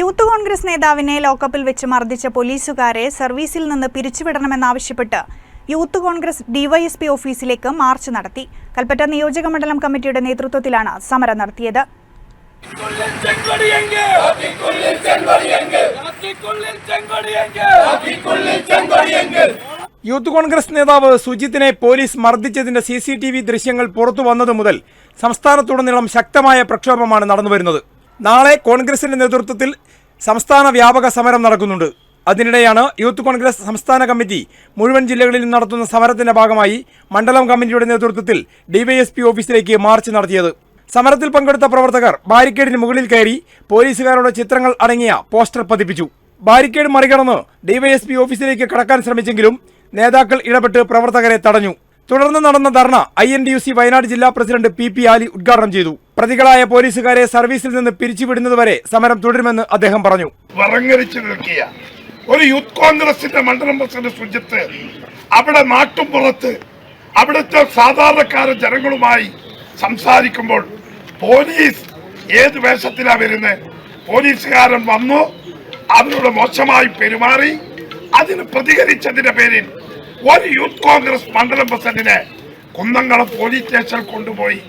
Youth Congress നേതാവിനെ ലോക്കപ്പിൽ വെച്ച് മർദ്ദിച്ച പോലീസുകാരെ സർവീസിൽ നിന്ന് പിരിച്ചുവിടണമെന്നാവശ്യപ്പെട്ട് യൂത്ത് കോൺഗ്രസ് ഡിവൈഎസ്പി ഓഫീസിലേക്ക് മാർച്ച് നടത്തി. കൽപ്പറ്റ നിയോജക മണ്ഡലം കമ്മിറ്റിയുടെ നേതൃത്വത്തിലാണ് സമരം നടത്തിയത്. യൂത്ത് കോൺഗ്രസ് നേതാവ് സുജിത്തിനെ പോലീസ് മർദ്ദിച്ചതിന്റെ സി സി ടി വി ദൃശ്യങ്ങൾ പുറത്തു വന്നതു മുതൽ സംസ്ഥാനത്തുടനീളം ശക്തമായ പ്രക്ഷോഭമാണ് നടന്നുവരുന്നത്. നാളെ കോൺഗ്രസിന്റെ നേതൃത്വത്തിൽ സംസ്ഥാന വ്യാപക സമരം നടക്കുന്നുണ്ട്. അതിനിടെയാണ് യൂത്ത് കോൺഗ്രസ് സംസ്ഥാന കമ്മിറ്റി മുഴുവൻ ജില്ലകളിലും നടത്തുന്ന സമരത്തിന്റെ ഭാഗമായി മണ്ഡലം കമ്മിറ്റിയുടെ നേതൃത്വത്തിൽ ഡിവൈഎസ്പി ഓഫീസിലേക്ക് മാർച്ച് നടത്തിയത്. സമരത്തിൽ പങ്കെടുത്ത പ്രവർത്തകർ ബാരിക്കേഡിന് മുകളിൽ കയറി പോലീസുകാരുടെ ചിത്രങ്ങൾ അടങ്ങിയ പോസ്റ്റർ പതിപ്പിച്ചു. ബാരിക്കേഡ് മറികടന്ന് ഡിവൈഎസ്പി ഓഫീസിലേക്ക് കടക്കാൻ ശ്രമിച്ചെങ്കിലും നേതാക്കൾ ഇടപെട്ട് പ്രവർത്തകരെ തടഞ്ഞു. തുടർന്ന് നടന്ന ധർണ ഐ വയനാട് ജില്ലാ പ്രസിഡന്റ് പി ആലി ഉദ്ഘാടനം ചെയ്തു. പ്രതികളായ പോലീസുകാരെ സർവീസിൽ നിന്ന് പിരിച്ചുവിടുന്നതുവരെ സമരം തുടരുമെന്ന് അദ്ദേഹം പറഞ്ഞു. ഒരു യൂത്ത് കോൺഗ്രസിന്റെ മണ്ഡലം പ്രസിഡന്റ് സുജിത്ത് അവിടെ നാട്ടും പുറത്ത് അവിടുത്തെ സാധാരണക്കാര ജനങ്ങളുമായി സംസാരിക്കുമ്പോൾ പോലീസ് ഏത് വേഷത്തിലാ വരുന്നത് പോലീസുകാരൻ വന്നു അവരോട് മോശമായി പെരുമാറി അതിന് പ്രതികരിച്ചതിന്റെ പേരിൽ ഒരു യൂത്ത് കോൺഗ്രസ് മണ്ഡലം പ്രസിഡന്റിനെ കുന്നംകുളം പോലീസ് സ്റ്റേഷനിൽ കൊണ്ടുപോയി.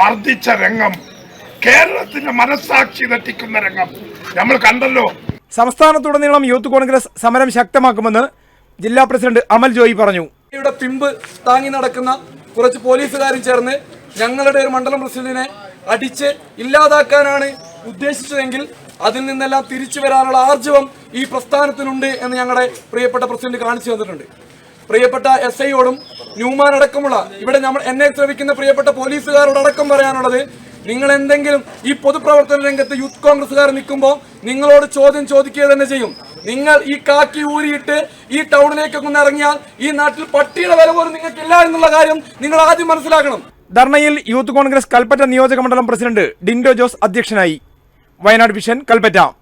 മർദ്ദിച്ച രംഗം കേരളത്തിന്റെ മനസാക്ഷി തെറ്റിക്കുന്ന രംഗം നമ്മൾ കണ്ടല്ലോ. സംസ്ഥാനത്തുടനീളം യൂത്ത് കോൺഗ്രസ് സമരം ശക്തമാക്കുമെന്ന് ജില്ലാ പ്രസിഡന്റ് അമൽ ജോയി പറഞ്ഞു. ഇവിടെ പിമ്പ് താങ്ങി നടക്കുന്ന കുറച്ച് പോലീസുകാരും ചേർന്ന് ഞങ്ങളുടെ ഒരു മണ്ഡലം പ്രസിഡന്റിനെ അടിച്ച് ഇല്ലാതാക്കാനാണ് ഉദ്ദേശിച്ചതെങ്കിൽ അതിൽ നിന്നെല്ലാം തിരിച്ചു വരാനുള്ള ആർജവം ഈ പ്രസ്ഥാനത്തിനുണ്ട് എന്ന് ഞങ്ങളുടെ പ്രിയപ്പെട്ട പ്രസിഡന്റ് കാണിച്ചു തന്നിട്ടുണ്ട്. പ്രിയപ്പെട്ട എസ് ഐയോടും ന്യൂമാൻ അടക്കമുള്ള ഇവിടെ നമ്മൾ എന്നെ ശ്രമിക്കുന്ന പ്രിയപ്പെട്ട പോലീസുകാരോട് അടക്കം പറയാനുള്ളത് നിങ്ങൾ എന്തെങ്കിലും ഈ പൊതുപ്രവർത്തന രംഗത്ത് യൂത്ത് കോൺഗ്രസ്സുകാർ നിൽക്കുമ്പോൾ നിങ്ങളോട് ചോദ്യം ചോദിക്കുക തന്നെ ചെയ്യും. നിങ്ങൾ ഈ കാക്കി ഊരിയിട്ട് ഈ ടൗണിലേക്കൊക്കെ ഒന്ന് ഇറങ്ങിയാൽ ഈ നാട്ടിൽ പട്ടിയുടെ വില പോലും നിങ്ങൾക്കില്ല എന്നുള്ള കാര്യം നിങ്ങൾ ആദ്യം മനസ്സിലാക്കണം. ധർണയിൽ യൂത്ത് കോൺഗ്രസ് കൽപ്പറ്റ നിയോജക മണ്ഡലം പ്രസിഡന്റ് ഡിൻഡോ ജോസ് അധ്യക്ഷനായി. വയനാട് വിഷൻ കൽപ്പറ്റ.